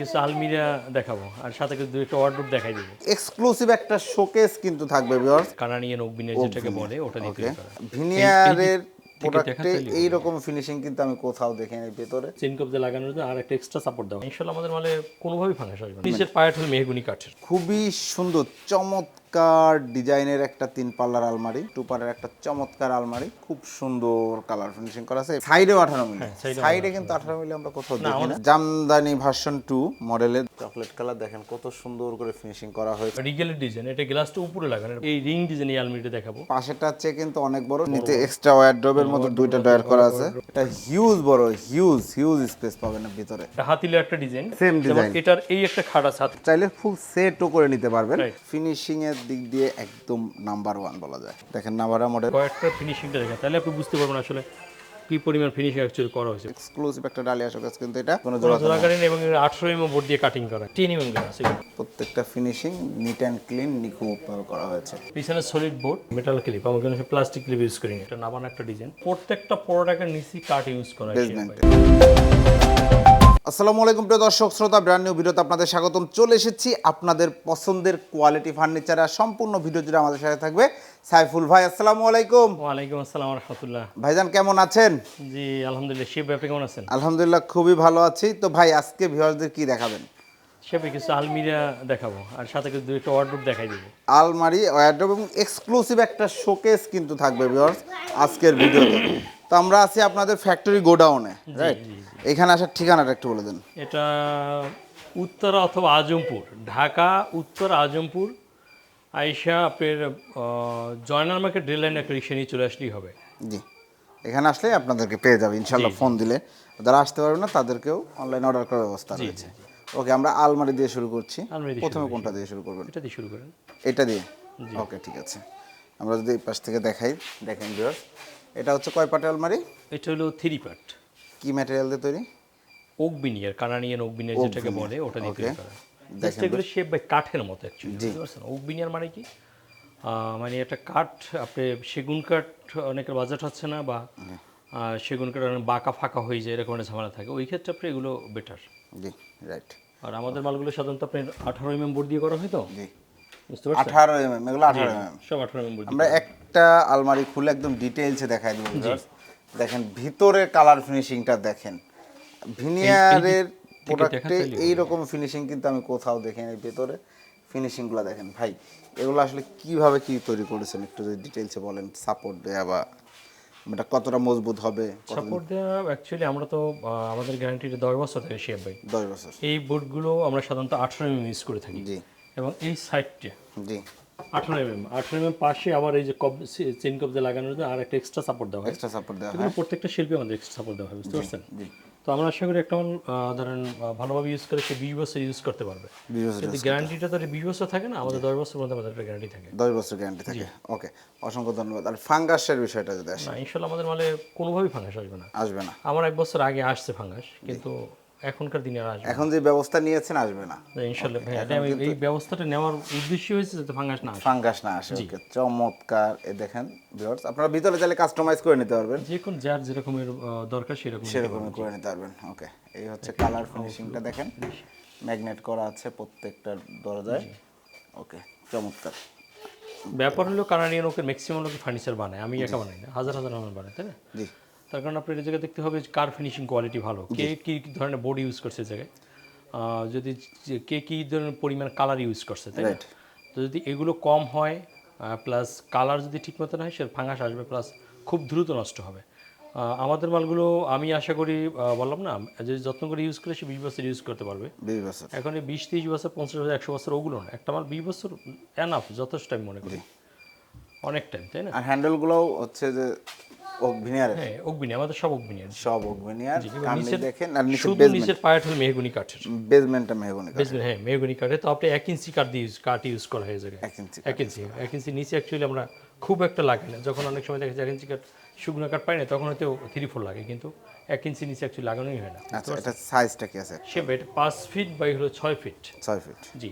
কিছু আলমিরা দেখাবো আর সাথে কিছু একটা ওয়ার্ডরোব দেখাই দেবো। এক্সক্লুসিভ একটা শোকেস কিন্তু থাকবে ভিউয়ার্স কানাডিয়ান ওকবিনের যেটাকে বলে ওটা দিয়ে তৈরি করা ভিনিয়ারের প্রোডাক্টে এই রকম ফিনিশিং কিন্তু আমি কোথাও দেখিনি ভেতরে। কবজা লাগানোর জন্য আর একটা এক্সট্রা সাপোর্ট দাও ইনশাআল্লাহ আমাদের মালে কোনোভাবেই ফাঙ্গাস আসবে না। নিচের পায়াট হল মেহগুনি কাঠের। খুবই সুন্দর চমৎকার ডিজাইনের একটা তিন পাল্লার আলমারি টু টুপারের একটা চমৎকার আলমারি খুব সুন্দর কালার ফিনিশিং করা আছে। সাইডেও আঠারো মিলি। হ্যাঁ, সাইডে কিন্তু আঠারো মিলি আমরা কোথাও দেখি না জামদানি ভার্সন টু মডেলের চকলেট কালার দেখেন কত সুন্দর করে ফিনিশিং করা হয়েছে। রিগেলের ডিজাইন এটা গ্লাসটা উপরে লাগানো। এই রিং ডিজাইন এই আলমিটা দেখাবো। পাশেটা হচ্ছে কিন্তু অনেক বড় নিচে এক্সট্রা ওয়ারড্রোবের মতো দুইটা ডয়ার করা আছে। এটা হিউজ বড় হিউজ হিউজ স্পেস পাবেন না ভিতরে। এটা হাতিলের একটা ডিজাইন সেম design. এটার এই একটা খাট আছে চাইলে ফুল সেটও করে নিতে পারবেন। ফিনিশিং এর দিক দিয়ে একদম নাম্বার ওয়ান বলা যায়। দেখেন নাভারা মডেল কয়েকটা ফিনিশিংটা দেখেন। তাহলে আপনি বুঝতে পারবেন আসলে কি পরিমাণ ফিনিশিং অ্যাকচুয়ালি করা হয়েছে। এক্সক্লুসিভ একটা ডালিয়া শোকেস কিন্তু এটা কোনো জোড়া জোড়াকালীন এবং আঠারো এম বোর্ড দিয়ে কাটিং করা। টেন এম গ্লাস প্রত্যেকটা ফিনিশিং নিট অ্যান্ড ক্লিন নিখুঁত করা হয়েছে। পিছনে সলিড বোর্ড মেটাল ক্লিপ আমরা কিন্তু প্লাস্টিক ক্লিপ ইউজ করি এটা নাবান একটা ডিজাইন প্রত্যেকটা প্রোডাক্টের নিচে কাট ইউজ করা হয়েছে আসসালামু আলাইকুম প্রিয় দর্শক শ্রোতা ব্র্যান্ড নিউ ভিডিওতে আপনাদের স্বাগতম। চলে এসেছি আপনাদের পছন্দের কোয়ালিটি ফার্নিচার আর সম্পূর্ণ ভিডিও জুড়ে আমাদের সাথে থাকবে সাইফুল ভাই। আসসালামু আলাইকুম। ওয়ালাইকুম আসসালাম রহমতুল্লাহ। ভাইজান কেমন আছেন? জি আলহামদুলিল্লাহ। শিব আপনি কেমন আছেন? আলহামদুলিল্লাহ খুবই ভালো আছি। তো ভাই আজকে ভিউয়ারদের কি দেখাবেন? শিবে কিছু আলমিরা দেখাবো আর সাথে কিছু দু একটা ওয়ার্ডরোব দেখাই দেবো। আলমারি ওয়ারড্রোব এবং এক্সক্লুসিভ একটা শোকেস কিন্তু থাকবে ভিউয়ার্স আজকের ভিডিওতে। তো আমরা আছি আপনাদের ফ্যাক্টরি গোডাউনে রাইট এখানে আসার ঠিকানাটা একটু বলে দেন। এটা উত্তরা অথবা আজমপুর ঢাকা উত্তর আজমপুর আইসা আপনার জয়নাল মার্কেট রেল লাইন একটা রিক্সা নিয়ে চলে আসলেই হবে। জি এখানে আসলে আপনাদেরকে পেয়ে যাবে ইনশাল্লাহ ফোন দিলে। যারা আসতে পারবে না তাদেরকেও অনলাইন অর্ডার করার ব্যবস্থা রয়েছে। ওকে আমরা আলমারি দিয়ে শুরু করছি। প্রথমে কোনটা দিয়ে শুরু করবেন? এটা দিয়ে শুরু করেন। এটা দিয়ে? ওকে ঠিক আছে। আমরা যদি এই পাশ থেকে দেখাই দেখেন এটা হচ্ছে কয় পাটের আলমারি? এটা হলো থ্রি পার্ট কি ম্যাটেরিয়াল দিয়ে তৈরি? Oak veneer Canadian oak veneer যেটাকে বলে ওটা দিয়ে তৈরি. করা। জাস্ট এগুলো শেপ বাই কাঠের মতো অ্যাকচুয়ালি। বুঝতে পারছেন? ওক বিনিয়ার মানে কি? মানে একটা কাঠ আপনি সেগুন কাঠ অনেকের বাজেট হচ্ছে না বা সেগুন কাঠ অনেক বাঁকা ফাঁকা হয়ে যায় এরকম একটা ঝামেলা থাকে। ওই ক্ষেত্রে আপনি এগুলো বেটার জি রাইট আর আমাদের মালগুলো সাধারণত আপনার আঠারো এম বোর্ড দিয়ে করা হয় তো? জি। আঠারো এম এম এগুলো আঠারো এম সব আঠারো এম আমরা একটা আলমারি খুলে একদম ডিটেইলসে দেখাই দেবো দেখেন ভিতরের কালার ফিনিশিংটা দেখেন। ভিনিয়ারের প্রোডাক্টে এই রকম ফিনিশিং কিন্তু আমি কোথাও দেখিনি ভেতরে ফিনিশিংগুলো দেখেন। ভাই এগুলো আসলে কীভাবে কি তৈরি করেছেন? একটু যদি ডিটেইলসে বলেন সাপোর্ট দেয়া বা এটা কতটা মজবুত হবে সাপোর্ট দেওয়া অ্যাকচুয়ালি আমরা তো আমাদের গ্যারান্টিটা দশ বছর থেকে শেপ ভাই দশ বছর। এই বোর্ডগুলো আমরা সাধারণত আঠারো এম ইউজ করে থাকি। জি। এবং এই সাইডটি। জি। আঠারো এম আঠারো এম পাশে আবার এই যে কব চেন কবজা লাগানোর জন্য আর একটা এক্সট্রা সাপোর্ট দেওয়া হয়। এক্সট্রা সাপোর্ট দেওয়া এগুলো প্রত্যেকটা শিল্পী আমাদের এক্সট্রা সাপোর্ট দেওয়া হয় বুঝতে পারছেন? জি। তো আমরা আশা করি একটা ধরেন ভালোভাবে ইউজ করে সে বিশ বছর ইউজ করতে পারবে। যদি গ্যারান্টিটা তো বিশ বছর থাকে না আমাদের দশ বছর পর্যন্ত আমাদের একটা গ্যারান্টি থাকে। দশ বছর গ্যারান্টি থাকে। ওকে অসংখ্য ধন্যবাদ। আর ফাঙ্গাসের বিষয়টা যদি আসে? না ইনশাল্লাহ আমাদের মালে কোনোভাবেই ফাঙ্গাস আসবে না। আসবে না। আমার এক বছর আগে আসছে ফাঙ্গাস কিন্তু এখনকার দিনে আর আসবে এখন যে ব্যবস্থা নিয়েছেন আসবে না। ভাই আমি এই ব্যবস্থাটা নেওয়ার উদ্দেশ্য হয়েছে যাতে ফাঙ্গাস না আসে। ফাঙ্গাস না আসে ওকে চমৎকার। এ দেখেন ভিউয়ার্স আপনারা ভিতরে চাইলে কাস্টমাইজ করে নিতে পারবেন। যে কোন যার যেরকমের দরকার সেরকম সেরকম করে নিতে পারবেন ওকে এই হচ্ছে কালার ফিনিশিংটা দেখেন। ম্যাগনেট করা আছে প্রত্যেকটার দরজায় ওকে চমৎকার। ব্যাপার হলো কানাডিয়ান ওকে ম্যাক্সিমাম লোকে ফার্নিচার বানায় আমি একা বানাই না হাজার হাজার আমার বানায় তাই না? জি। তার কারণে আপনার এই জায়গায় দেখতে হবে যে কার ফিনিশিং কোয়ালিটি ভালো কে কি ধরনের বোর্ড ইউজ করছে এই জায়গায়। যদি কে কী ধরনের পরিমাণ কালার ইউজ করছে তাই তো যদি এগুলো কম হয় প্লাস কালার যদি ঠিক মতো না হয় সে ফাঙ্গাস আসবে প্লাস খুব দ্রুত নষ্ট হবে। আমাদের মালগুলো আমি আশা করি বললাম না যদি যত্ন করে ইউজ করে সে বিশ বছর ইউজ করতে পারবে। বছর। এখন বিশ তিরিশ বছর পঞ্চাশ বছর একশো বছর ওগুলো না। একটা মাল বিশ বছর এনাফ যথেষ্ট আমি মনে করি। অনেক টাইম তাই না? আর হ্যান্ডেলগুলোও হচ্ছে যে ভিনিয়ারের হ্যাঁ অগ্বিনী আমাদের সব কি। সব কান্নি নিচের- দেখেন আর নিচে শুধু নিচের পায়াট হল মেহগুনি কাঠের। বেসমেন্টটা মেহগনি বেসমেন্ট হ্যাঁ মেহগুনি কাঠে তো আপনি এক ইঞ্চি কাঠ দিয়ে কাঠ ইউজ করা হয়ে এক ইঞ্চি এক ইঞ্চি এক ইঞ্চি নিচে অ্যাকচুয়ালি আমরা খুব একটা লাগে না। যখন অনেক সময় দেখা যায় এক ইঞ্চি কাঠ শুকনো কাঠ পাই না তখন হয়তো থ্রি ফোর লাগে কিন্তু এক ইঞ্চি নিচে অ্যাকচুয়ালি লাগানোই হয় না। আচ্ছা এটা সাইজটা কি আছে? সে এটা পাঁচ ফিট বাই হলো ছয় ফিট ছয় ফিট জি।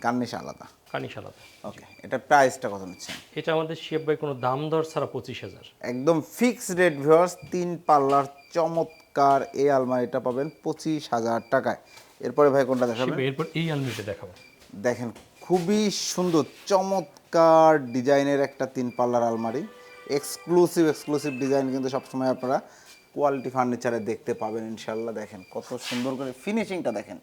কান্নিশ আলাদা। কানিশ আলাদা ওকে এটা প্রাইসটা কত নিচ্ছেন? এটা আমাদের শেপ বাই কোনো দাম দর ছাড়া পঁচিশ হাজার। একদম ফিক্সড রেট ভিউয়ার্স তিন পাল্লার চমৎকার এই আলমারিটা পাবেন পঁচিশ হাজার টাকায়। এরপরে ভাই কোনটা দেখাবেন? এরপর এই আলমিরাটা দেখাবো। দেখেন খুবই সুন্দর চমৎকার ডিজাইনের একটা তিন পাল্লার আলমারি। এক্সক্লুসিভ এক্সক্লুসিভ ডিজাইন কিন্তু সবসময় আপনারা কোয়ালিটি ফার্নিচারে দেখতে পাবেন ইনশাল্লাহ দেখেন কত সুন্দর করে ফিনিশিংটা দেখেন।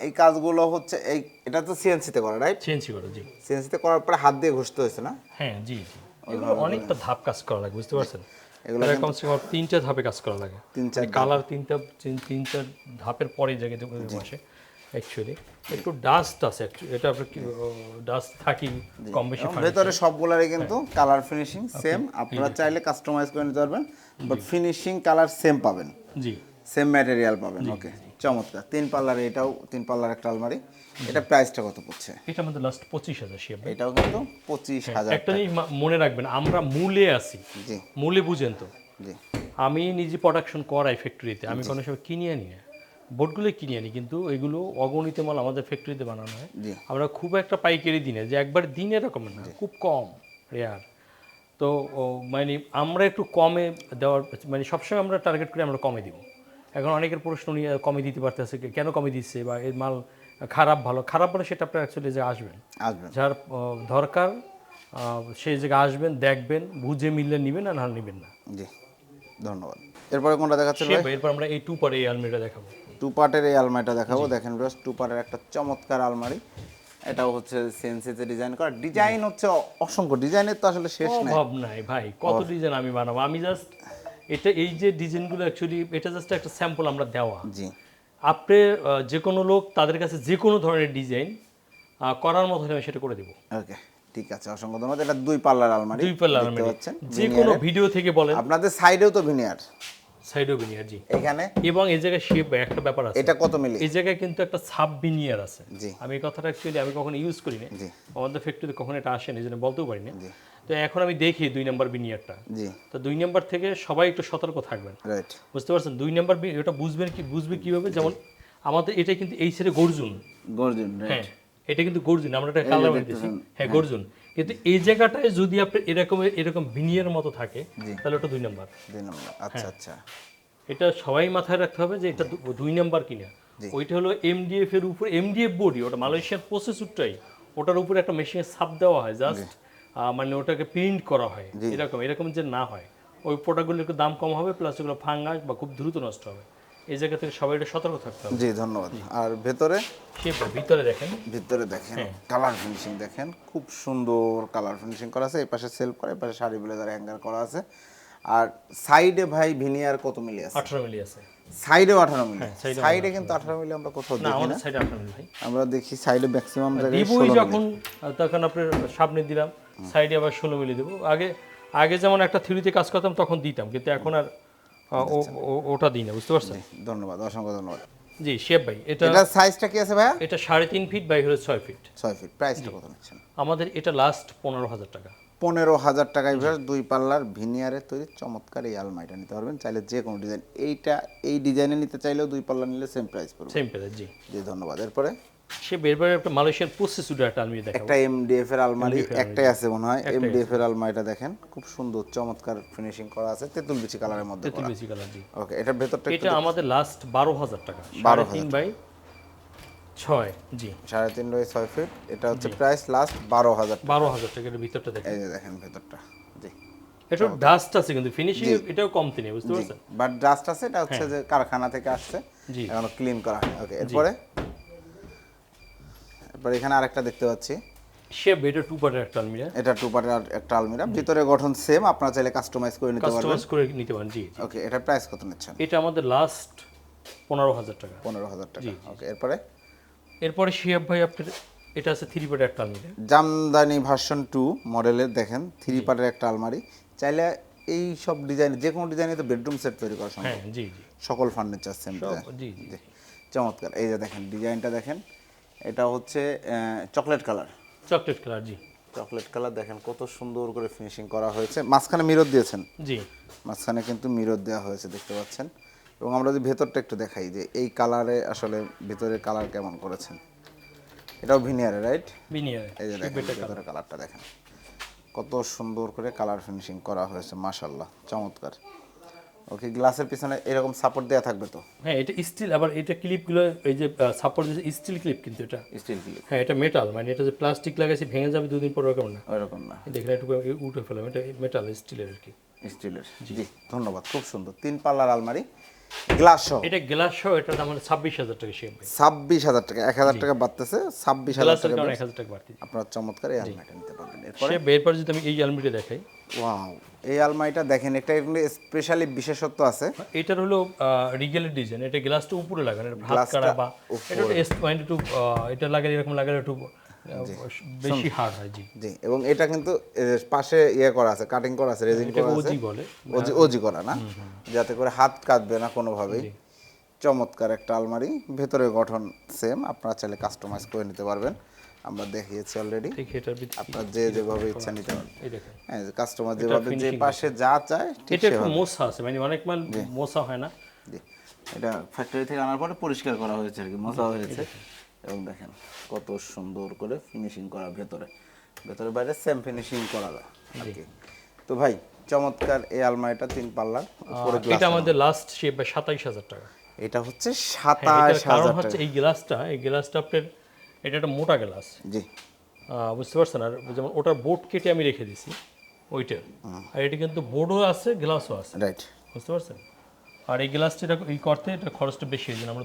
এই কাজগুলো হচ্ছে এই এটা তো সিএনসিতে করা রাইট সিএনসি করো জি। সিএনসিতে করার পরে হাত দিয়ে ঘষতে হয়েছে না? হ্যাঁ জি জি। এগুলো অনেকটা ধাপ কাজ করা লাগে বুঝতে পারছেন? এগুলো কমসে কম তিনটা ধাপে কাজ করা লাগে। তিন চার কালার তিনটা তিন- তিন চার ধাপের পরে জায়গায় বসে অ্যাকচুয়ালি একটু ডাস্ট আছে এটা আপনার ডাস্ট থাকি কম বেশি ভেতরে সবগুলারই কিন্তু কালার ফিনিশিং সেম আপনারা চাইলে কাস্টমাইজ করে নিতে পারবেন বাট ফিনিশিং কালার সেম পাবেন। জি। সেম ম্যাটেরিয়াল পাবেন ওকে চমৎকার। তিন পাল্লার এটাও তিন পাল্লার একটা আলমারি। এটা প্রাইসটা কত পড়ছে? এটা আমাদের লাস্ট পঁচিশ হাজার শিয়াব। এটাও কিন্তু পঁচিশ হাজার একটা জিনিস মনে রাখবেন আমরা মূলে আছি। জি। মূলে বুঝেন তো। জি। আমি নিজে প্রোডাকশন করাই ফ্যাক্টরিতে আমি কোনো সময় কিনে আনি না। বোর্ডগুলো কিনে আনি কিন্তু এগুলো অগণিত মাল আমাদের ফ্যাক্টরিতে বানানো হয়। আমরা খুব একটা পাইকারি দিনে যে একবার দিনে এরকম না খুব কম রেয়ার তো মানে আমরা একটু কমে দেওয়ার মানে সবসময় আমরা টার্গেট করে আমরা কমে দিব। এখন অনেকের প্রশ্ন নিয়ে কমে দিতে পারতেছে কেন কমে দিচ্ছে বা এর মাল খারাপ ভালো খারাপ বলে সেটা আপনার অ্যাকচুয়ালি যে আসবেন। আসবেন। যার দরকার সেই জায়গায় আসবেন দেখবেন বুঝে মিললে নেবেন আর না নেবেন না। জি ধন্যবাদ। এরপরে কোনটা ভাই? এরপর আমরা এই টু পারে এই আলমারিটা দেখাবো। টু পার্টের এই আলমারিটা দেখাবো। দেখেন বেশ টু পার্টের একটা চমৎকার আলমারি। এটাও হচ্ছে সেন্সিতে ডিজাইন করা। ডিজাইন হচ্ছে অসংখ্য। ডিজাইনের তো আসলে শেষ নাই অভাব নাই। ভাই। কত ডিজাইন আমি বানাবো? আমি জাস্ট এটা এই যে ডিজাইনগুলো অ্যাকচুয়ালি এটা জাস্ট একটা স্যাম্পল আমরা দেওয়া। জি। আপনি যে কোনো লোক তাদের কাছে যে কোনো ধরনের ডিজাইন করার মতো হলে আমি সেটা করে দেবো। ওকে ঠিক আছে অসংখ্য ধন্যবাদ। এটা দুই পাল্লার আলমারি দুই পাল্লার আলমারি। যে কোনো ভিডিও থেকে বলেন। আপনাদের সাইডেও তো ভিনিয়ার সাইডও বিনিয়ার জি। এখানে? এবং এই জায়গায় শেপ একটা ব্যাপার আছে। এটা কত মিলি এই জায়গায় কিন্তু একটা সাব বিনিয়ার আছে। জি। আমি এই কথাটা অ্যাকচুয়ালি আমি কখনো ইউজ করি না। আমাদের ফ্যাক্টরিতে কখনো এটা আসেনি এই জন্য বলতেও পারি না তো এখন আমি দেখি দুই নাম্বার বিনিয়ারটা জি। তো দুই নাম্বার থেকে সবাই একটু সতর্ক থাকবেন। রাইট বুঝতে পারছেন? দুই নাম্বার এটা বুঝবেন কি বুঝবে কীভাবে? যেমন আমাদের এটা কিন্তু এই ছেড়ে গর্জুন। গর্জন হ্যাঁ এটা কিন্তু গর্জুন আমরা এটা কালার দিয়েছি হ্যাঁ। গর্জুন। কিন্তু এই জায়গাটায় যদি আপনার এরকম এরকম বিনিয়ার মতো থাকে তাহলে ওটা দুই নাম্বার। দুই নম্বর। আচ্ছা হ্যাঁ। আচ্ছা এটা সবাই মাথায় রাখতে হবে যে এটা দুই নাম্বার কিনা। ওইটা হলো এমডিএফ এর উপর এমডিএফ বডি ওটা মালয়েশিয়ার প্রসেসরটাই ওটার উপরে একটা মেশিনে ছাপ দেওয়া হয় জাস্ট মানে ওটাকে প্রিন্ট করা হয় এরকম এরকম যে না হয়। ওই প্রোডাক্টগুলোর একটু দাম কম হবে প্লাস ওগুলো ফাঙ্গাস বা খুব দ্রুত নষ্ট হবে। এই জায়গা থেকে সবাই এটা সতর্ক থাকতে হবে। জি ধন্যবাদ। আর ভেতরে? ভিতরে দেখেন। ভিতরে দেখেন হ্যাঁ। কালার ফিনিশিং দেখেন খুব সুন্দর কালার ফিনিশিং করা আছে। এই পাশে সেলফ করা এই পাশে শাড়ি ব্লেজার হ্যাঙ্গার করা আছে। আর সাইডে ভাই ভিনিয়ার কত মিলি আছে? আঠারো মিলি আছে। সাইডেও আঠারো মিলি। হ্যাঁ, সাইডে কিন্তু আঠারো মিলি আমরা কোথাও না দেখি না। সাইডে আঠারো মিলি ভাই। আমরা দেখি সাইডে ম্যাক্সিমাম জায়গায় দিবই যখন আহ, তখন আপনার সামনে দিলাম সাইডে আবার ষোলো মিলি দেবো। আগে আগে যেমন একটা থ্রিতে কাজ করতাম তখন দিতাম। কিন্তু এখন আর ওটা দিই না বুঝতে পারছেন? ধন্যবাদ অসংখ্য ধন্যবাদ। জি শেফ ভাই এটা এটা সাইজটা কি আছে ভাইয়া? এটা সাড়ে তিন ফিট বাই হলো ছয় ফিট ছয় ফিট প্রাইসটা কত নিচ্ছেন? আমাদের এটা লাস্ট পনেরো হাজার টাকা। পনেরো হাজার টাকায় ভিউয়ার্স দুই পাল্লার ভিনিয়ারের তৈরি চমৎকার এই আলমারিটা নিতে পারবেন। চাইলে যে কোনো ডিজাইন এইটা এই ডিজাইনে নিতে চাইলেও দুই পাল্লা নিলে সেম প্রাইস পড়বে। সেম প্রাইস জি। জি ধন্যবাদ। এরপরে? সে বেরবার একটা মালয়েশিয়ার প্রসেস উডে একটা আলমিরা দেখাবো। একটা এমডিএফ এর আলমারি একটাই আছে মনে হয়। এমডিএফ এর আলমারিটা দেখেন খুব সুন্দর চমৎকার ফিনিশিং করা আছে তেঁতুল বিচি কালারের মধ্যে তেতুল বেশি কালার জি ওকে এটার ভেতরটা এটা আমাদের লাস্ট বারো হাজার টাকা। সাড়ে তিন বাই ছয় জি। সাড়ে তিন বাই ছয় ফিট এটা হচ্ছে প্রাইস লাস্ট বারো হাজার বারো হাজার টাকার ভিতরটা দেখেন। এই দেখেন ভেতরটা জি। এটা ডাস্ট আছে কিন্তু ফিনিশিং এটাও কমতি নেই বুঝতে পারছেন? বাট জাস্ট আছে এটা হচ্ছে যে কারখানা থেকে আসছে হ্যাঁ। জি। এখনও ক্লিন করা ওকে এরপরে? এরপর এখানে আরেকটা দেখতে পাচ্ছি। শেপ এটা টু পার্টের একটা আলমিরা। এটা টু পার্টের একটা আলমিরা। ভিতরে গঠন সেম আপনারা চাইলে কাস্টমাইজ করে নিতে পারবেন। কাস্টমাইজ করে নিতে পারেন জি। ওকে এটার প্রাইস কত নিচ্ছেন? এটা আমাদের লাস্ট পনেরো হাজার টাকা। পনেরো হাজার টাকা। ওকে এরপরে? এরপরে শিয়াব ভাই আপনার এটা আছে থ্রি পার্টের একটা আলমিরা। জামদানি ভার্সন টু মডেলের দেখেন থ্রি পার্টের একটা আলমারি। চাইলে এই সব ডিজাইন যে কোনো ডিজাইনে তো বেডরুম সেট তৈরি করা সম্ভব। হ্যাঁ জি জি। সকল ফার্নিচার সেম জি জি চমৎকার। এই যে দেখেন ডিজাইনটা দেখেন। এটা হচ্ছে চকলেট কালার চকলেট কালার জি। চকলেট কালার দেখেন কত সুন্দর করে ফিনিশিং করা হয়েছে। মাঝখানে মিরর দিয়েছেন। জি। মাঝখানে কিন্তু মিরর দেওয়া হয়েছে দেখতে পাচ্ছেন। এবং আমরা যদি ভেতরটা একটু দেখাই যে এই কালারে আসলে ভেতরে কালার কেমন করেছেন। এটাও ভিনিয়ারে রাইট বিনিয়ার এই যে দেখেন ভেতরে কালারটা দেখেন। কত সুন্দর করে কালার ফিনিশিং করা হয়েছে মাশাল্লাহ চমৎকার। ওকে গ্লাসের পিছনে এরকম সাপোর্ট দেয়া থাকবে তো? হ্যাঁ এটা স্টিল আবার এটা ক্লিপগুলো এই যে সাপোর্ট দিয়েছে স্টিল ক্লিপ কিন্তু এটা। স্টিল ক্লিপ হ্যাঁ এটা মেটাল মানে এটা যে প্লাস্টিক লাগাইছে ভেঙে যাবে দুদিন পর ওরকম না। ওরকম না। দেখলে একটু উঠে ফেলাম এটা মেটাল স্টিলের আর কি। স্টিলের জি। ধন্যবাদ খুব সুন্দর। তিন পাল্লার আলমারি। গ্লাস সহ। এটা গ্লাস সহ এটা দাম হলো ছাব্বিশ হাজার টাকা ভাই ছাব্বিশ হাজার টাকা এক হাজার টাকা বাড়তেছে ছাব্বিশ হাজার টাকা এক হাজার টাকা বাড়তি আপনার চমৎকার এই আলমারিটা নিতে পারবেন। এরপরে? সে বের পর যদি আমি এই আলমারিটা দেখাই। ওয়াও। এই আলমারিটা দেখেন একটা স্পেশালি বিশেষত্ব আছে। এটার হলো রিগেলের ডিজাইন এটা গ্লাসটা উপরে লাগানো এটা ভাত কাটা বা এটা একটু এস- একটু এটা লাগালে এরকম লাগালে একটু বেশি হার্ড হয় জি। জি এবং এটা কিন্তু পাশে ইয়ে করা আছে কাটিং করা আছে রেজিং এটাকে করা আছে। ওজি বলে। ওজি ওজি করা না? যাতে করে হাত কাটবে না কোনোভাবেই। চমৎকার একটা আলমারি ভেতরে গঠন সেম আপনারা চাইলে কাস্টমাইজ করে নিতে পারবেন। আমরা দেখিয়েছি অলরেডি আপনার যে যেভাবে ইচ্ছা নিতে দেখেন। হ্যাঁ কাস্টমার যেভাবে যে পাশে যা চায় ঠিক এটা একটু মোছা আছে মানে অনেক মাল মোছা হয় না। এটা ফ্যাক্টরি থেকে আনার পরে পরিষ্কার করা হয়েছে আর কি মজা হয়েছে। এবং দেখেন কত সুন্দর করে ফিনিশিং করা ভেতরে। ভেতরে বাইরে সেম ফিনিশিং করা যায় আর কি। তো ভাই চমৎকার এই আলমারিটা তিন পাল্লার উপরে গ্লাস এটা আমাদের লাস্ট শেপ সাতাইশ হাজার টাকা। এটা হচ্ছে হ্যাঁ, সাতাশ কারণ হচ্ছে এই গ্লাসটা এই গ্লাসটা আপনার এটা একটা মোটা গ্লাস। জি। বুঝতে পারছেন? আর যেমন ওটার বোর্ড কেটে আমি রেখে দিছি ওইটা। আর এটা কিন্তু বোর্ডও আছে গ্লাসও আছে। রাইট বুঝতে পারছেন? আর এই গ্লাসটা এটা এই করতে এটা খরচটা বেশি হয়েছে আমরা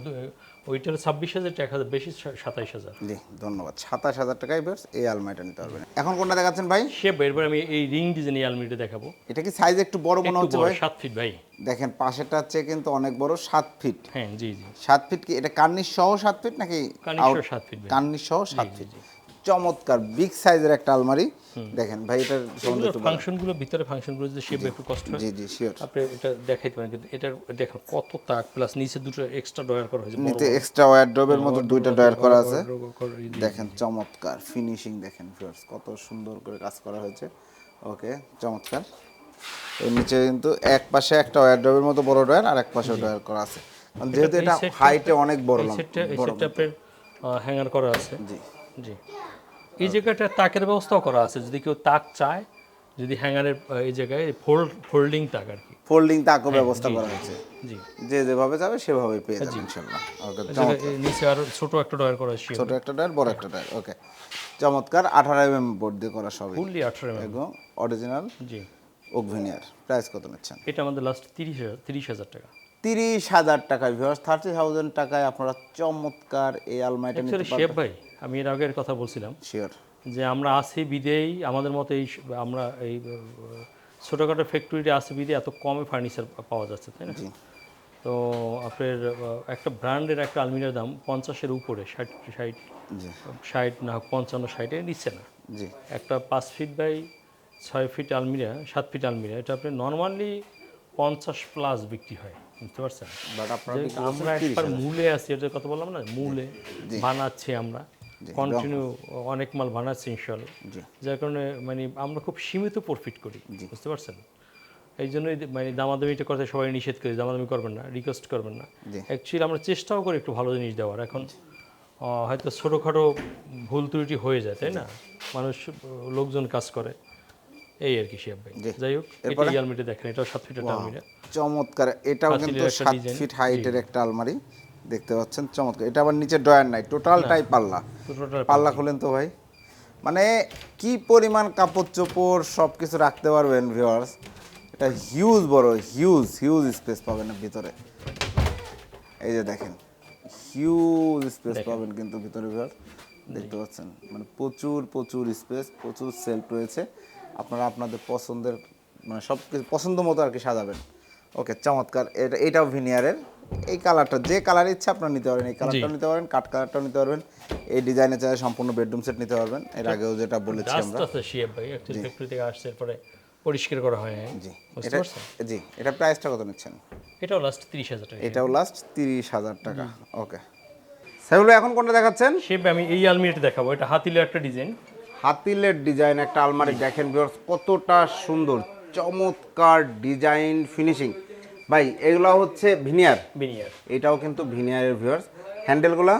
ওইটার ছাব্বিশ হাজার টাকা হাজার বেশি সাতাইশ হাজার। জি ধন্যবাদ। সাতাশ হাজার টাকায় বেশ এই আলমারিটা নিতে পারবেন। এখন কোনটা দেখাচ্ছেন ভাই? সে এরপর আমি এই রিং ডিজাইন এই আলমিটা দেখাবো। এটা কি সাইজ একটু বড় মনে হচ্ছে ভাই? সাত ফিট ভাই। দেখেন পাশেটা হচ্ছে কিন্তু অনেক বড় সাত ফিট হ্যাঁ জি জি। সাত ফিট কি এটা কার্নিশ সহ সাত ফিট নাকি কানিশো সাত ফিট কার্নিশ সহ সাত ফিট চমৎকার বিগ সাইজের একটা আলমারি। দেখেন ভাই এটার সম্বন্ধে একটু। ফাংশনগুলো ভিতরে ফাংশনগুলো যদি শেপ একটু কষ্ট হয় জি জি শিওর আপনি এটা দেখাইতে পারেন কিন্তু এটার দেখেন কত তাক প্লাস নিচে দুটো এক্সট্রা ডয়ার করা হয়েছে নিচে এক্সট্রা ওয়ারড্রবের মতো দুইটা ডয়ার করা আছে। দেখেন চমৎকার ফিনিশিং দেখেন ভিউয়ার্স কত সুন্দর করে কাজ করা হয়েছে। ওকে চমৎকার। এর নিচে কিন্তু এক পাশে একটা ওয়্যার ড্রবের মতো বড় ডয়ার আর এক পাশে ডয়ার করা আছে। যেহেতু এটা হাইটে অনেক বড় লম্বা- সেটটা হ্যাঙ্গার করা আছে। জি। জি। এই জায়গাটা তাকের ব্যবস্থাও করা আছে। যদি কেউ তাক চায় যদি হ্যাঙ্গারের এই জায়গায় ফোল্ড ফোল্ডিং তাক আর কি। ফোল্ডিং তাকও ব্যবস্থা করা হয়েছে। জি। যে যেভাবে যাবে সেভাবে পেয়ে যাবে ইনশাল্লাহ। ওকে নিচে আরও ছোট একটা ডয়ার করা আছে। ছোট একটা টায়ার বড় একটা টায়ার ওকে। চমৎকার আঠারো এম বোর্ড দিয়ে করা সবই। ফুললি আঠারো mm এবং অরিজিনাল জি। ওকভিনিয়ার প্রাইস কত নিচ্ছেন? এটা আমাদের লাস্ট তিরিশ হাজার তিরিশ হাজার টাকা। তিরিশ হাজার টাকায় ভিউয়ার্স থার্টি থাউজেন্ড টাকায় আপনারা চমৎকার এই আলমারিটা নিতে শেফ ভাই আমি এর আগের কথা বলছিলাম। শিওর যে আমরা আছি বিদেই আমাদের মতো এই আমরা এই ছোটোখাটো ফ্যাক্টরিতে আছে বিদে এত কমে ফার্নিচার পাওয়া যাচ্ছে তাই না? তো আপনার একটা ব্র্যান্ডের একটা আলমিরার দাম পঞ্চাশের উপরে ষাট ষাট ষাট না হোক পঞ্চান্ন ষাটে নিচ্ছে না। একটা পাঁচ ফিট বাই ছয় ফিট আলমিরা সাত ফিট আলমিরা এটা আপনি নর্মালি পঞ্চাশ প্লাস বিক্রি হয় বুঝতে পারছেন? আমরা একবার মূলে আছি এটা কথা বললাম না? মূলে বানাচ্ছি আমরা। কন্টিনিউ অনেক মাল বানাচ্ছি ইনশাল্লাহ যার কারণে মানে আমরা খুব সীমিত প্রফিট করি বুঝতে পারছেন? এই জন্যই মানে দামাদামিটা করতে সবাই নিষেধ করি দামাদামি করবেন না রিকোয়েস্ট করবেন না। অ্যাকচুয়ালি আমরা চেষ্টাও করি একটু ভালো জিনিস দেওয়ার। এখন হয়তো ছোটোখাটো ভুল ত্রুটি হয়ে যায় তাই না? মানুষ লোকজন কাজ করে। এই আর কি শিয়াব ভাই। যাই হোক এটা ইয়ালমিটা দেখেন এটাও সাত ফিটের আলমিরা। চমৎকার। এটাও কিন্তু সাত ফিট হাইটের একটা আলমারি। দেখতে পাচ্ছেন চমৎকার। এটা আবার নিচে ডয়ার নাই টোটালটাই পাল্লা। পাল্লা খুলেন তো ভাই। মানে কি পরিমাণ কাপড় চোপড় সব কিছু রাখতে পারবেন ভিওয়ার্স এটা হিউজ বড় হিউজ হিউজ স্পেস পাবেন ভিতরে। এই যে দেখেন হিউজ স্পেস পাবেন কিন্তু ভিতরে ভিউয়ার্স দেখতে পাচ্ছেন মানে প্রচুর প্রচুর স্পেস প্রচুর সেলফ রয়েছে। আপনারা আপনাদের পছন্দের মানে সব কিছু পছন্দ মতো আর কি সাজাবেন। ওকে চমৎকার। এটা এটাও ভিনিয়ারের এই কালারটা যে কালার ইচ্ছা আপনার নিতে পারেন এই কালারটাও নিতে পারেন কাট কালারটাও নিতে পারবেন। এই ডিজাইনে চাই সম্পূর্ণ বেডরুম সেট নিতে পারবেন। এর আগেও যেটা বলেছি আমরা। আস্তে শিয়াব ভাই অ্যাকচুয়ালি ফ্যাক্টরি থেকে আসছে এরপরে পরিষ্কার করা হয়। জি। এটা জি এটা প্রাইসটা কত নিচ্ছেন? এটাও লাস্ট তিরিশ হাজার টাকা। এটাও লাস্ট তিরিশ হাজার টাকা। ওকে। সেগুলো এখন কোনটা দেখাচ্ছেন? শিব আমি এই আলমিরাটা দেখাবো। এটা হাতিলের একটা ডিজাইন হাতিলের ডিজাইন একটা আলমারি। দেখেন ভিউয়ার্স কতটা সুন্দর চমৎকার ডিজাইন ফিনিশিং ভাই এগুলো হচ্ছে ভিনিয়ার ভিনিয়ার এটাও কিন্তু ভিনিয়ারের ভিউয়ার্স হ্যান্ডেলগুলা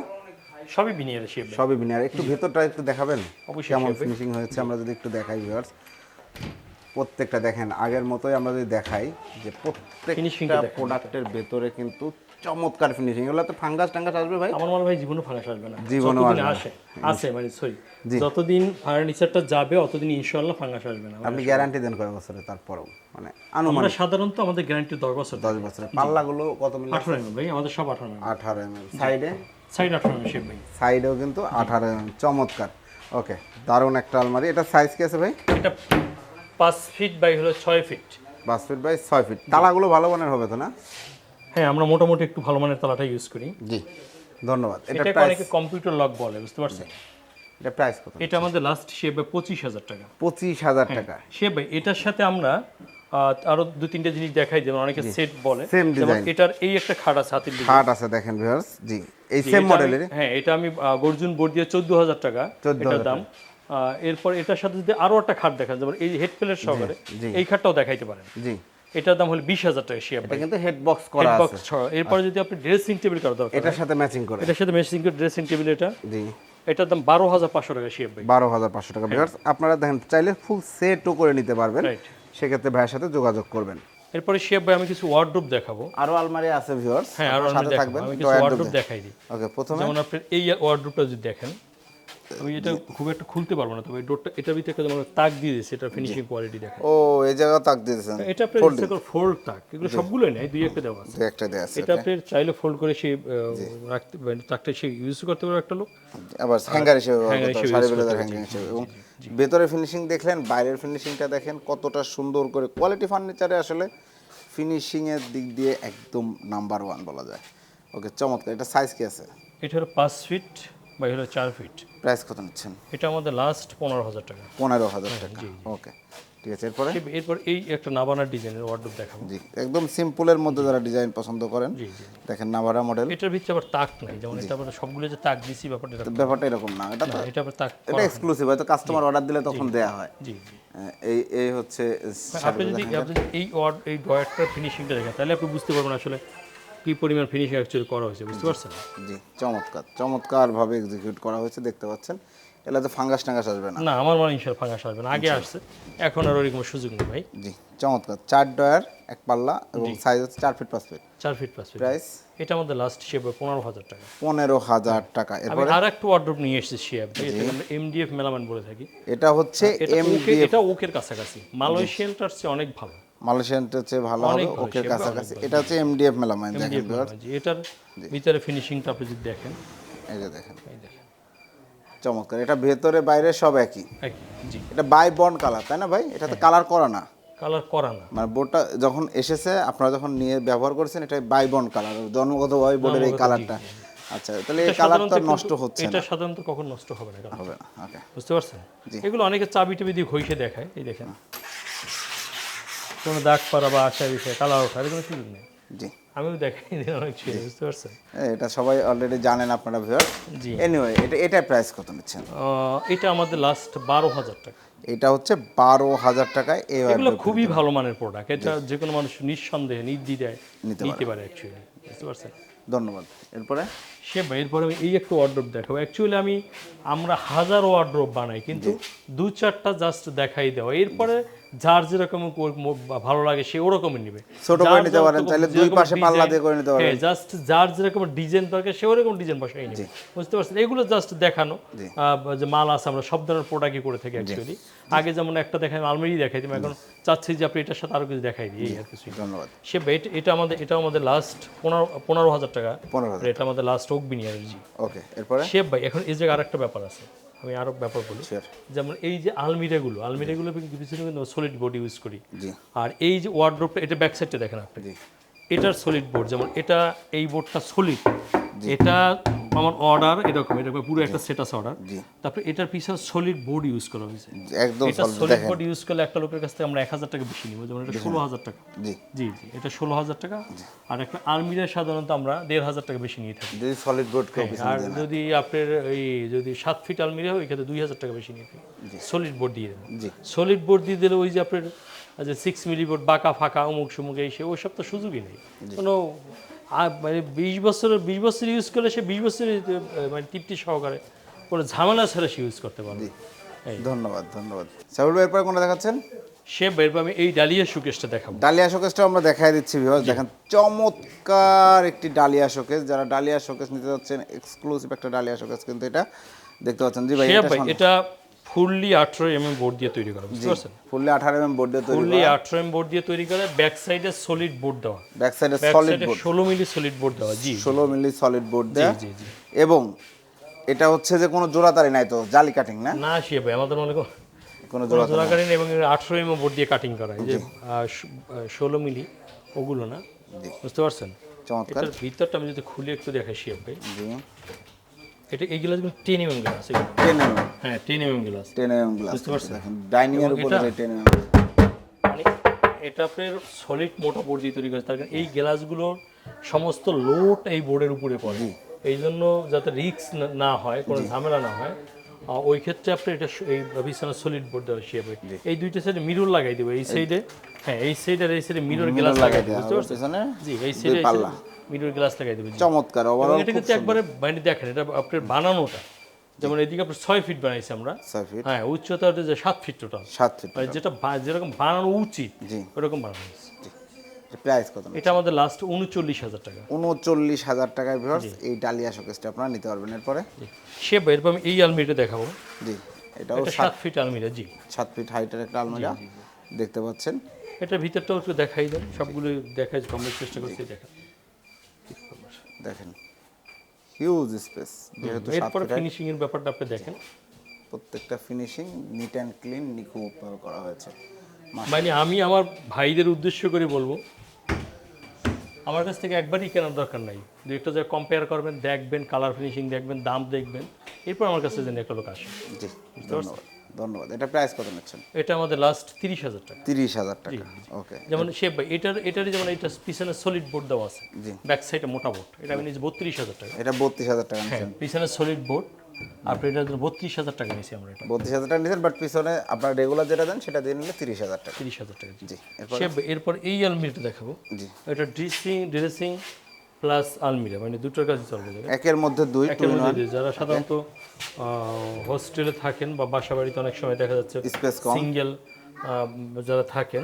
সবই ভিনিয়ারের শেপ সবই ভিনিয়ার একটু ভেতরটা একটু দেখাবেন? অবশ্যই কেমন। ফিনিশিং হয়েছে আমরা যদি একটু দেখাই ভিউয়ার্স প্রত্যেকটা দেখেন আগের মতোই আমরা যদি দেখাই যে প্রত্যেকটা। প্রোডাক্টের ভেতরে কিন্তু চমৎকার ফিনিশিং এগুলো তো ফাঙ্গাস টাঙ্গাস আসবে ভাই? আমার মনে হয় জীবনে ফাঙ্গাস আসবে না। আসবে আসে আসে মানে সরি যতদিন ফার্নিচারটা যাবে অতদিন ইনশাআল্লাহ ফাঙ্গাস আসবে না। আপনি গ্যারান্টি দেন কয় বছরে তারপরেও মানে আমরা সাধারণত আমাদের গ্যারান্টি দশ বছর। দশ বছরে। পাল্লাগুলো কত মিলি আঠারো এম ভাই আমাদের সব আঠারো এম আঠারো এম সাইডে সাইড আঠারো এম শেপ ভাই। সাইডেও কিন্তু আঠারো এম চমৎকার। ওকে দারুণ একটা আলমারি। এটা সাইজ কি আছে ভাই? এটা পাঁচ ফিট বাই হলো ছয় ফিট পাঁচ ফিট বাই ছয় ফিট তালাগুলো ভালো মানের হবে তো না? হ্যাঁ আমরা মোটামুটি একটু ভালো মানের তালাটা ইউজ করি। জি ধন্যবাদ। এটা অনেকে কম্পিউটার লক বলে বুঝতে পারছেন? এটা প্রাইস কত? এটা আমাদের লাস্ট শেপ পঁচিশ হাজার টাকা। পঁচিশ হাজার টাকা। সে ভাই এটার সাথে আমরা আরও দু তিনটা জিনিস দেখাই যেমন অনেকে সেট বলে। যেমন design। এটার এই একটা খাট আছে হাতির খাট আছে দেখেন ভিউয়ার্স জি এই সেম মডেলের হ্যাঁ এটা আমি গর্জুন বোর্ড দিয়ে চোদ্দ হাজার টাকা 14,000 এটার দাম। আহ, এরপর এটার সাথে যদি আরও একটা খাট দেখা যেমন এই হেড প্লেট সহকারে। এই খাটটাও দেখাইতে পারেন। জি। এটার দাম হলো বিশ হাজার টাকা শেয়ার এটা কিন্তু হেড বক্স করা হেড বক্স ছড়া এরপরে যদি আপনি ড্রেসিং টেবিল করা দরকার এটার সাথে ম্যাচিং করে। এটার সাথে মেশিং ড্রেসিং টেবিল এটা। জি। এটার দাম বারো হাজার পাঁচশো টাকা শেয়ার ভাই বারো হাজার পাঁচশো টাকা। ভিউয়ার্স আপনারা দেখেন চাইলে ফুল সেটও করে নিতে পারবেন। সেক্ষেত্রে ভাইয়ের সাথে যোগাযোগ করবেন। এরপরে শেয়ার ভাই আমি কিছু ওয়ার্ড্রোপ দেখাবো। আরও আলমারি আছে ভিউয়ার্স হ্যাঁ আর দেখাবো। থাকবেন। আমি কিছু ওয়ার্ড্রোপ দেখাই দিই ওকে প্রথমে যেমন আপনার এই ওয়ার্ডরোবটা যদি দেখেন আমি এটা খুব একটা খুলতে পারব না তবে ডোরটা এটার ভিতরে একটা যেমন তাক দিয়ে দিয়েছে এটা ফিনিশিং কোয়ালিটি দেখেন ও এই জায়গা তাক দিয়েছেন। এটা আপনার ইচ্ছা ফোল্ড তাক এগুলো সবগুলোই নেই দুই একটা দেওয়া আছে। একটা দেয়া আছে এটা আপনি চাইলে ফোল্ড করে সে রাখতে তাকটা সে ইউজ করতে পারবে একটা লোক। আবার হ্যাঙ্গার হিসেবে সারি হ্যাঙ্গার হিসেবে। এবং ভেতরে ফিনিশিং দেখলেন বাইরের ফিনিশিংটা দেখেন কতটা সুন্দর করে কোয়ালিটি ফার্নিচারে আসলে ফিনিশিং এর দিক দিয়ে একদম নাম্বার ওয়ান বলা যায়। ওকে চমৎকার এটা সাইজ কি আছে? এটা হলো পাঁচ ফিট বা হলো চার ফিট প্রাইস কত নিচ্ছেন? এটা আমাদের লাস্ট পনেরো হাজার টাকা। পনেরো হাজার টাকা। ওকে ঠিক আছে এরপরে? এরপর এই একটা নাবানার ডিজাইনের ওয়ার্ডরোব দেখাবো। জি একদম সিম্পলের মধ্যে যারা ডিজাইন পছন্দ করেন জি জি। দেখেন নাভারা মডেল এটার ভিতরে আবার তাক নাই যেমন এটা আমরা সবগুলো যে তাক দিছি ব্যাপারটা ব্যাপারটা এরকম না এটা এটা আবার তাক এটা এক্সক্লুসিভ হয়তো কাস্টমার অর্ডার দিলে তখন দেয়া হয়। জি আহ, এই এই হচ্ছে আপনি যদি আপনি যদি এই ওয়ার্ড এই ডয়ারটার ফিনিশিংটা দেখেন তাহলে আপনি বুঝতে পারবেন আসলে কি পরিমাণ ফিনিশিং অ্যাকচুয়ালি করা হয়েছে বুঝতে পারছেন? জি চমৎকার চমৎকারভাবে এক্সিকিউট করা হয়েছে দেখতে পাচ্ছেন। এলাতে ফাঙ্গাস টাঙ্গাস আসবে না। না আমার মনে ইনশাল ফাঙ্গাস আসবে না আগে আসছে এখন আর ওরকম সুযোগ নেই ভাই। জি চমৎকার চার ডয়ার এক পাল্লা এবং সাইজ হচ্ছে চার ফিট পাঁচ ফিট চার ফিট পাঁচ ফিট প্রাইস এটা আমাদের লাস্ট শেপ পনেরো হাজার টাকা। পনেরো হাজার টাকা এরপরে? আর একটা ওয়ার্ড্রোপ নিয়ে এসেছি শেপ এমডিএফ মেলামেন্ট বলে থাকি। এটা হচ্ছে এটা ওকের কাছাকাছি। মালয়েশিয়ানটার চেয়ে অনেক ভালো। মালয়েশিয়ানটা ভালো হবে ওকে কাছাকাছি। এটা হচ্ছে এমডিএফ মেলামাইন দেখেন এটার ভিতরে ফিনিশিংটা আপনি যদি দেখেন। এই যে দেখেন। এই দেখেন। চমৎকার এটা ভেতরে বাইরে সব একই। জি। এটা বাই বন্ড কালার তাই না ভাই? এটা তো কালার করা না। কালার করা না। মানে বোর্ডটা যখন এসেছে আপনারা যখন নিয়ে ব্যবহার করেছেন এটা বাই বন্ড কালার জন্মগতভাবে বোর্ডের এই কালারটা আচ্ছা তাহলে এই কালারটা নষ্ট হচ্ছে এটা সাধারণত কখন নষ্ট হবে না হবে না ওকে বুঝতে পারছেন? এগুলো অনেকে চাবি টাবি দিয়ে ঘষে দেখায় এই দেখেন। কোনো দাগ পারা বা আশা বিষয়ে কালার ওঠা এরকম সুযোগ নেই। জি। আমিও দেখাই অনেক ছিল বুঝতে পারছেন? এটা সবাই অলরেডি জানেন আপনারা ভিউয়ার জি। এনিওয়ে এটা এটা প্রাইস কত নিচ্ছেন? এটা আমাদের লাস্ট বারো হাজার টাকা। এটা হচ্ছে বারো হাজার টাকায় এগুলো খুবই ভালো মানের প্রোডাক্ট এটা যে কোনো মানুষ নিঃসন্দেহে নির্দ্বিধায় নিতে নিতে পারে। অ্যাকচুয়ালি বুঝতে পারছেন? ধন্যবাদ। এরপরে? সে ভাই, এরপরে আমি এই একটা ওয়ার্ড্রোপ দেখাবো। অ্যাকচুয়ালি আমি আমরা হাজার ওয়ার্ড্রোপ বানাই কিন্তু দু চারটা জাস্ট দেখাই দেওয়া। এরপরে যার যেরকম ভালো লাগে সে ওরকমই নিবে। ছোট করে নিতে পারেন, চাইলে দুই পাশে পাল্লা দিয়ে করে নিতে পারেন। হ্যাঁ জাস্ট যার যেরকম ডিজাইন দরকার সে ওরকম ডিজাইন বসাই নিবে। বুঝতে পারছেন? এগুলো জাস্ট দেখানো। যে মাল আছে আমরা সব ধরনের প্রোডাক্টই করে থাকি অ্যাকচুয়ালি আগে যেমন একটা দেখাই আলমারি দেখাই দিই এখন চাচ্ছি যে আপনি এটার সাথে আরও কিছু দেখাই দিই আর কিছু ধন্যবাদ। সে এটা- এটা আমাদের এটা আমাদের লাস্ট পনেরো পনেরো হাজার টাকা। পনেরো এটা আমাদের লাস্ট ওক বিনিয়ার জি ওকে এরপরে? শেফ ভাই এখন এই জায়গায় আরেকটা ব্যাপার আছে। আমি আরও ব্যাপার বলি. যেমন এই যে আলমিরাগুলো আলমিরাগুলো কিন্তু পিছনে কিন্তু সলিড বোর্ড ইউজ করি। আর এই যে ওয়ার্ড্রোপটা এটা ব্যাক সাইডটা দেখেন আপনি। এটার সলিড বোর্ড যেমন এটা এই বোর্ডটা সলিড এটা আমার অর্ডার এরকম এরকম পুরো একটা অর্ডার। তারপরে এটার সলিড বোর্ড ইউজ করা হয়েছে। একদম এটা সলিড বোর্ড ইউজ করলে একটা লোকের কাছ থেকে আমরা এক হাজার টাকা বেশি নিব যেমন এটা ষোলো হাজার টাকা। জি। জি এটা ষোলো হাজার টাকা। আর একটা সাধারণত আমরা দেড় হাজার টাকা বেশি নিয়ে থাকি। যদি সলিড বোর্ড আর যদি আপনার এই যদি সাত ফিট আলমিরা হয় এখানে দুই হাজার টাকা বেশি নিয়ে থাকি। সলিড বোর্ড দিয়ে দেবেন সলিড বোর্ড দিয়ে দিলে ওই যে আপনার যে সিক্স মিলি বোর্ড বাঁকা ফাঁকা অমুক সমুক এই সে ওইসব তো সুযোগই নেই। কোনো আর মানে বিশ বছরের বিশ বছর ইউজ করলে সে বিশ বছরের মানে তৃপ্তি সহকারে কোনো ঝামেলা ছাড়া সে ইউজ করতে পারবে। ধন্যবাদ ধন্যবাদ। সাহুল ভাই এরপরে কোনটা দেখাচ্ছেন? সে বের আমি এই ডালিয়া সুকেশটা দেখাবো। ডালিয়া শোকেসটা আমরা দেখাই দিচ্ছি ভিউয়ার্স দেখেন চমৎকার একটি ডালিয়া শোকেস যারা ডালিয়া শোকেস নিতে যাচ্ছেন এক্সক্লুসিভ একটা ডালিয়া শোকেস কিন্তু এটা দেখতে পাচ্ছেন। জি ভাই এটা ফুললি আঠারো এম এম বোর্ড দিয়ে তৈরি করা বুঝতে পারছেন? ফুললি আঠারো এম বোর্ড দিয়ে তৈরি ফুললি আঠারো এম বোর্ড দিয়ে তৈরি করা ব্যাক সাইডে সলিড বোর্ড দেওয়া। ব্যাক সাইডে সলিড বোর্ড ষোলো মিলি সলিড বোর্ড দেওয়া জি ষোলো মিলি সলিড বোর্ড দেওয়া জি জি। এবং এটা হচ্ছে যে কোনো জোড়াতারি নাই তো জালি কাটিং না? না সে ভাই আমাদের মনে করো কোনো জোড়া কাটিং এবং আঠারো এম বোর্ড দিয়ে কাটিং করা এই যে ষোলো মিলি ওগুলো না? বুঝতে পারছেন? চমৎকার। ভিতরটা আমি যদি খুলে একটু দেখাই শিয়াব ভাই। জি। এটা এই গ্লাসগুলো টেন এম এম গ্লাস এগুলো। টেন হ্যাঁ ten M M glass. Ten M glass. বুঝতে পারছেন? দেখেন ডাইনিং এর উপরে এটা- টেন এম মানে এটা আপনার সলিড মোটা বোর্ড দিয়ে তৈরি করেছে। তার কারণ এই গ্লাসগুলোর সমস্ত লোড এই বোর্ডের উপরে পড়ে। এই জন্য যাতে রিস্ক না হয় কোনো ঝামেলা না হয় ওই ক্ষেত্রে আপনি এটা এই বিছানা সলিড বোর্ড দেওয়া শিয়াবে এই দুইটা সাইডে মিরর লাগাই দেবো। এই সাইডে হ্যাঁ এই সাইডে আর এই সাইডে মিরর গ্লাস লাগাই দেবো। বুঝতে পারছেন? জি এই সাইডে পাল্লা। মিরর গ্লাস লাগাই দেবো জি। চমৎকার ওভারঅল এটা কিন্তু একবারে মানে দেখেন এটা আপনার বানানোটা। যেমন এদিকে আপনার ছয় ফিট বানাইছি আমরা। হ্যাঁ উচ্চতা হচ্ছে যে সাত ফিট টোটাল সাত ফিট মানে যেটা যেরকম বানানো উচিত জি। ওরকম বানানো হয়েছে। প্রাইস কত এটা আমাদের লাস্ট উনচল্লিশ হাজার টাকা। উনচল্লিশ হাজার টাকায় ভিউয়ার্স এই ডালিয়া শোকেসটা আপনারা নিতে পারবেন এরপরে। সে এরপর আমি এই আলমিটা দেখাবো। জি এটাও এটা সাত ফিট আলমিরা জি। সাত ফিট হাইটের একটা আলমিরা দেখতে পাচ্ছেন। এটার ভিতরটাও একটু দেখাই দেন সবগুলো দেখাই কমার চেষ্টা করছি দেখা দেখেন হিউজ স্পেস যেহেতু এরপর ফিনিশিং এর ব্যাপারটা আপনি দেখেন। প্রত্যেকটা ফিনিশিং নিট অ্যান্ড ক্লিন নিখুঁতভাবে করা হয়েছে। মানে আমি আমার ভাইদের উদ্দেশ্য করে বলব আমার কাছ থেকে একবারই কেনার দরকার নাই। দু একটা জায়গায় কম্পেয়ার করবেন দেখবেন কালার ফিনিশিং দেখবেন দাম দেখবেন এরপর আমার কাছে যেন একটা লোক আসে। জি ধন্যবাদ। ধন্যবাদ। এটা প্রাইস কত নিচ্ছেন? এটা আমাদের লাস্ট তিরিশ হাজার টাকা। তিরিশ হাজার টাকা। ওকে যেমন সে এটার এটারই যেমন এটা পিছনে সলিড বোর্ড দেওয়া আছে। জি। ব্যাক সাইডে মোটা বোর্ড এটা আমি নিয়েছি বত্রিশ হাজার টাকা। এটা বত্রিশ হাজার টাকা হ্যাঁ পিছনে সলিড বোর্ড আপনি এটা বত্রিশ হাজার টাকা নিয়েছি আমরা এটা। বত্রিশ হাজার টাকা নিচ্ছেন বাট পিছনে আপনার রেগুলার যেটা দেন সেটা দিয়ে নিলে তিরিশ হাজার টাকা। তিরিশ হাজার টাকা জি। এরপর এই আলমিরাটা দেখাবো। জি। এটা ড্রেসিং ড্রেসিং প্লাস আলমিরা মানে দুটোর কাজে চলবে একের মধ্যে দুই টু একের মধ্যে দুই। যারা সাধারণত হোস্টেলে থাকেন বা বাসা বাড়িতে অনেক সময় দেখা যাচ্ছে সিঙ্গেল যারা থাকেন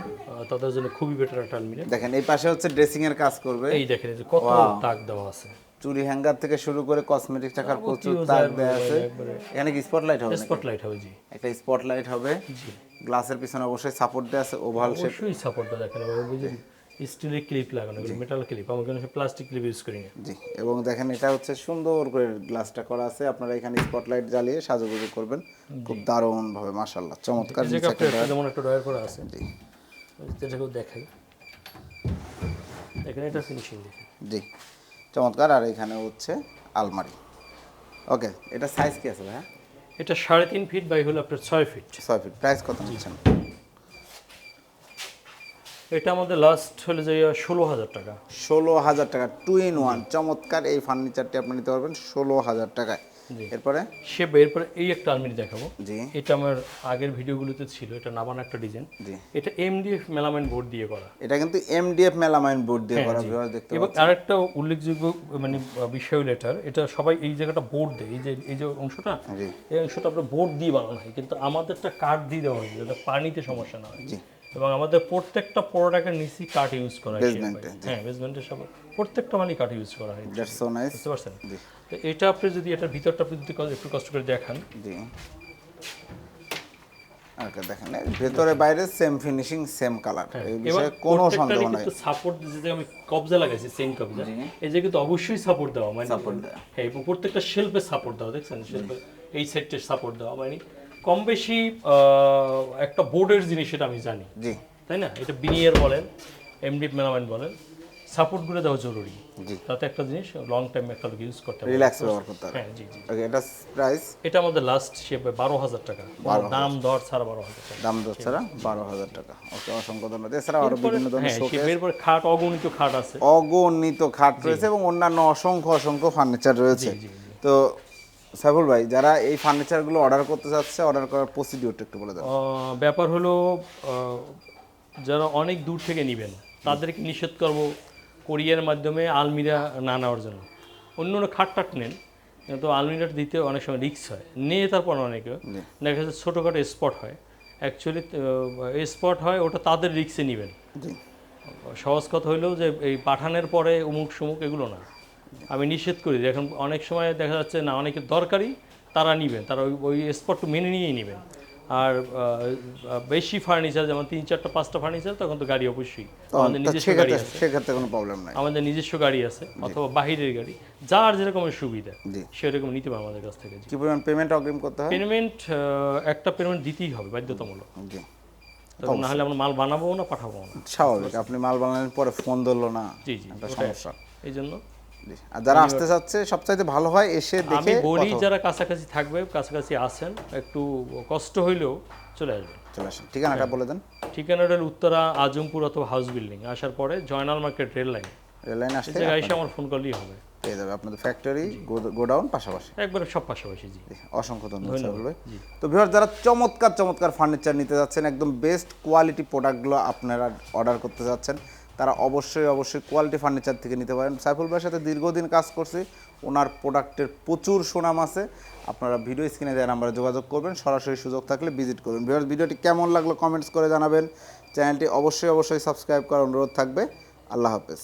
তাদের জন্য খুবই বেটার একটা আলমিরা দেখেন এই পাশে হচ্ছে ড্রেসিং এর কাজ করবে। এই দেখেন এই যে কত দাগ দেওয়া আছে। চুরি হ্যাঙ্গার থেকে শুরু করে কসমেটিক টাকার প্রচুর তাক দেওয়া আছে। এখানে কি স্পটলাইট হবে? স্পটলাইট হবে জি। একটা স্পটলাইট হবে। গ্লাসের পিছনে অবশ্যই সাপোর্ট দেওয়া আছে ওভাল শেপ অবশ্যই সাপোর্টটা দেখেন এবার বুঝলেন স্টিলের ক্লিপ লাগানো মেটাল ক্লিপ আমরা কিন্তু প্লাস্টিক ক্লিপ ইউজ করি না জি এবং দেখেন এটা হচ্ছে সুন্দর করে গ্লাসটা করা আছে আপনারা এখানে স্পটলাইট জ্বালিয়ে সাজুগুজু করবেন। খুব দারুণ ভাবে মাশাআল্লাহ চমৎকার যেমন একটা ড্রয়ার করা আছে। জি। যেটাকেও দেখাই। এখানে এটা ফিনিশিং দেখি জি চমৎকার আর এখানে হচ্ছে আলমারি। ওকে এটা সাইজ কি আছে ভাইয়া? এটা সাড়ে তিন ফিট বাই হলো আপনার ছয় ফিট ছয় ফিট প্রাইস কত নিচ্ছেন? এটা আমাদের লাস্ট হলে যে ষোলো হাজার টাকা। ষোলো হাজার টাকা টু ইন ওয়ান চমৎকার এই ফার্নিচারটি আপনি নিতে পারবেন ষোলো হাজার টাকায়। এরপরে? সে এরপরে এই একটা আলমিরি দেখাবো। জি। এটা আমার আগের ভিডিওগুলোতে ছিল এটা নাবান একটা ডিজাইন জি। এটা এমডিএফ মেলামাইন বোর্ড দিয়ে করা। এটা কিন্তু এমডিএফ মেলামাইন বোর্ড দিয়ে করা ভিউয়ার দেখতে এবং আরেকটা উল্লেখযোগ্য মানে বিষয় লেটার এটা সবাই এই জায়গাটা বোর্ড দেয়। এই যে এই যে অংশটা এই অংশটা আপনার বোর্ড দিয়ে বানানো হয় কিন্তু আমাদেরটা কাঠ দিয়ে দেওয়া হয় যাতে পানিতে সমস্যা না হয়। জি। এবং আমাদের প্রত্যেকটা প্রোডাক্টের নিচে কাঠ ইউজ করা হয় হ্যাঁ বেসমেন্টের সব প্রত্যেকটা মানে কাঠ ইউজ করা হয়। দ্যাটস সো নাইস বুঝতে পারছেন? তো এটা আপনি যদি এটার ভিতরটা আপনি যদি একটু কষ্ট করে দেখান। জি। ওকে দেখেন ভেতরে বাইরে সেম ফিনিশিং সেম কালার এই বিষয়ে কোনো সন্দেহ নাই। সাপোর্ট যে আমি কবজা লাগাইছি সেম কবজা। এই যে কিন্তু অবশ্যই সাপোর্ট দেওয়া মানে সাপোর্ট দেওয়া। হ্যাঁ এবং প্রত্যেকটা শেলফে সাপোর্ট দেওয়া দেখছেন? শেলফে এই সেটে সাপোর্ট দেওয়া মানে কম বেশি একটা বোর্ডের জিনিস সেটা আমি জানি। জি। তাই না? এটা বিনিয়ার বলেন এমডি মেলামাইন বলেন সাপোর্টগুলো দেওয়া জরুরি। জি। তাতে একটা জিনিস লং টাইম একটা ইউজ করতে হবে রিল্যাক্স ব্যবহার করতে হবে। হ্যাঁ জি জি। ওকে এটা প্রাইস এটা আমাদের লাস্ট শেপে বারো হাজার টাকা। দাম দর ছাড়া বারো হাজার টাকা। দাম দর ছাড়া বারো হাজার টাকা। ওকে অসংখ্য ধন্যবাদ। এছাড়াও আরও বিভিন্ন ধরনের হ্যাঁ শোকেস শেপের পরে খাট অগণিত খাট আছে। অগণিত খাট রয়েছে এবং অন্যান্য অসংখ্য অসংখ্য ফার্নিচার রয়েছে। তো সাইফুল ভাই যারা এই ফার্নিচারগুলো অর্ডার করতে চাচ্ছে অর্ডার করার প্রসিডিওরটা একটু বলে দেন। ব্যাপার হলো যারা অনেক দূর থেকে নেবেন তাদেরকে নিষেধ করব কোরিয়ার মাধ্যমে আলমিরা না নেওয়ার জন্য। অন্য অন্য খাট টাট নেন কিন্তু আলমিরাটা দিতে অনেক সময় রিক্স হয়। নিয়ে তারপর অনেকে দেখা যাচ্ছে ছোটোখাটো স্পট হয়। অ্যাকচুয়ালি স্পট হয় ওটা তাদের রিক্সে নেবেন। সহজ কথা হইলেও যে এই পাঠানের পরে উমুক সুমুক এগুলো না। আমি নিষেধ করি এখন অনেক সময় দেখা যাচ্ছে না অনেকের দরকারি তারা নেবেন তারা ওই স্পটটা মেনে নিয়েই নেবেন। আর বেশি ফার্নিচার যেমন তিন চারটা পাঁচটা ফার্নিচার তখন তো গাড়ি অবশ্যই। আমাদের নিজস্ব গাড়ি আছে। সেক্ষেত্রে কোনো প্রবলেম নাই। আমাদের নিজস্ব গাড়ি আছে অথবা বাহিরের গাড়ি। যার যেরকমের সুবিধা সেরকম নিতে পারে আমাদের কাছ থেকে কি পরিমাণ পেমেন্ট অগ্রিম করতে হয়? পেমেন্ট একটা পেমেন্ট দিতেই হবে বাধ্যতামূলক। জি। না হলে আমরা মাল বানাবো না পাঠাবো না। স্বাভাবিক আপনি মাল বানানোর পরে ফোন ধরলো না। জি জি সমস্যা। এই জন্য। আর যারা আসতে চাচ্ছে সবচাইতে ভালো হয় এসে আমি দেখে বলি যারা কাছাকাছি থাকবে কাছাকাছি আসেন একটু কষ্ট হইলেও চলে আসবেন। চলে আসেন। ঠিকানাটা বলে দেন। ঠিকানাটা উত্তরা আজমপুর অথবা হাউস বিল্ডিং আসার পরে Joynal market rail line rail line আসতে এসে আমার ফোন করলেই হবে। পেয়ে যাবে আপনাদের ফ্যাক্টরি গোডাউন পাশাপাশি। একবারে সব পাশাপাশি জি। অসংখ্য ধন্যবাদ তো ভিউয়ার যারা চমৎকার চমৎকার ফার্নিচার নিতে যাচ্ছেন একদম বেস্ট কোয়ালিটি প্রোডাক্টগুলো আপনারা অর্ডার করতে যাচ্ছেন তারা অবশ্যই অবশ্যই কোয়ালিটি ফার্নিচার থেকে নিতে পারেন। সাইফুল ভাইয়ের সাথে দীর্ঘদিন কাজ করছি, ওনার প্রোডাক্টের প্রচুর সুনাম আছে। আপনারা ভিডিও স্ক্রিনে দেওয়া নাম্বারে যোগাযোগ করবেন, সরাসরি সুযোগ থাকলে ভিজিট করবেন। ভিডিওটি কেমন লাগল কমেন্টস করে জানাবেন। চ্যানেলটি অবশ্যই অবশ্যই সাবস্ক্রাইব করার অনুরোধ থাকবে। আল্লাহ হাফেজ।